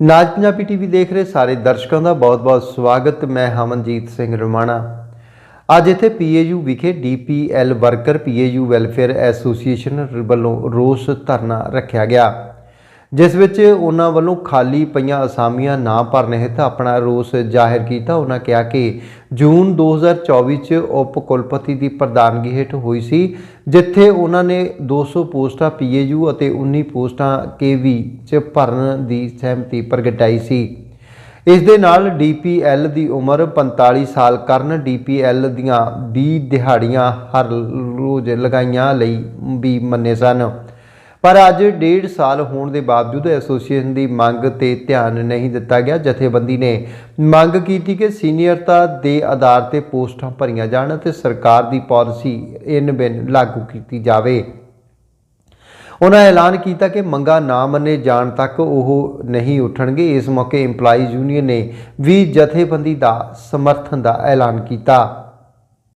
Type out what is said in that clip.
ਨਾਜ Punjabi TV ਦੇਖ ਰਹੇ ਸਾਰੇ ਦਰਸ਼ਕਾਂ ਦਾ ਬਹੁਤ-ਬਹੁਤ ਸਵਾਗਤ। ਮੈਂ ਹਮਨਜੀਤ ਸਿੰਘ ਰਮਾਣਾ। ਅੱਜ ਇੱਥੇ ਪੀਏਯੂ ਵਿਖੇ DPL worker, PAU welfare association ਵੱਲੋਂ ਰੋਸ ਧਰਨਾ ਰੱਖਿਆ ਗਿਆ। ਜਿਸ ਵਿੱਚ ਉਹਨਾਂ ਵੱਲੋਂ ਖਾਲੀ ਪਈਆਂ ਅਸਾਮੀਆਂ ਨਾ ਭਰਨ ਹਿੱਤ ਆਪਣਾ ਰੋਸ ਜ਼ਾਹਿਰ ਕੀਤਾ। ਉਹਨਾਂ ਕਿਹਾ ਕਿ ਜੂਨ 2024 ਚ ਉਪ ਕੁਲਪਤੀ ਦੀ ਪ੍ਰਧਾਨਗੀ ਹੇਠ ਹੋਈ ਸੀ, ਜਿੱਥੇ ਉਹਨਾਂ ਨੇ 200 ਪੋਸਟਾਂ ਪੀਏਯੂ ਅਤੇ 19 ਪੋਸਟਾਂ ਕੇਵੀ ਚ ਭਰਨ ਦੀ ਸਹਿਮਤੀ ਪ੍ਰਗਟਾਈ ਸੀ। ਇਸ ਦੇ ਨਾਲ ਡੀਪੀਐਲ ਦੀ ਉਮਰ 45 ਸਾਲ ਕਰਨ ਡੀਪੀਐਲ ਦੀਆਂ 20 ਦਿਹਾੜੀਆਂ ਹਰ ਰੋਜ਼ ਲਗਾਈਆਂ ਲਈ ਵੀ ਮੰਨੇ ਸਨ। ਪਰ ਅੱਜ ਡੇਢ ਸਾਲ ਹੋਣ ਦੇ ਬਾਵਜੂਦ ਐਸੋਸੀਏਸ਼ਨ ਦੀ ਮੰਗ ਤੇ ਧਿਆਨ ਨਹੀਂ ਦਿੱਤਾ ਗਿਆ। ਜਥੇਬੰਦੀ ਨੇ ਮੰਗ ਕੀਤੀ ਕਿ ਸੀਨੀਅਰਤਾ ਦੇ ਆਧਾਰ ਤੇ ਪੋਸਟਾਂ ਭਰੀਆਂ ਜਾਣ ਅਤੇ ਸਰਕਾਰ ਦੀ ਪਾਲਿਸੀ ਇਨ ਬਿਨ ਲਾਗੂ ਕੀਤੀ ਜਾਵੇ। ਉਹਨਾਂ ਐਲਾਨ ਕੀਤਾ ਕਿ ਮੰਗਾਂ ਨਾ ਮੰਨੇ ਜਾਣ ਤੱਕ ਉਹ ਨਹੀਂ ਉੱਠਣਗੇ। ਇਸ ਮੌਕੇ EMPLOYEES ਯੂਨੀਅਨ ਨੇ ਵੀ ਜਥੇਬੰਦੀ ਦਾ ਸਮਰਥਨ ਦਾ ਐਲਾਨ ਕੀਤਾ।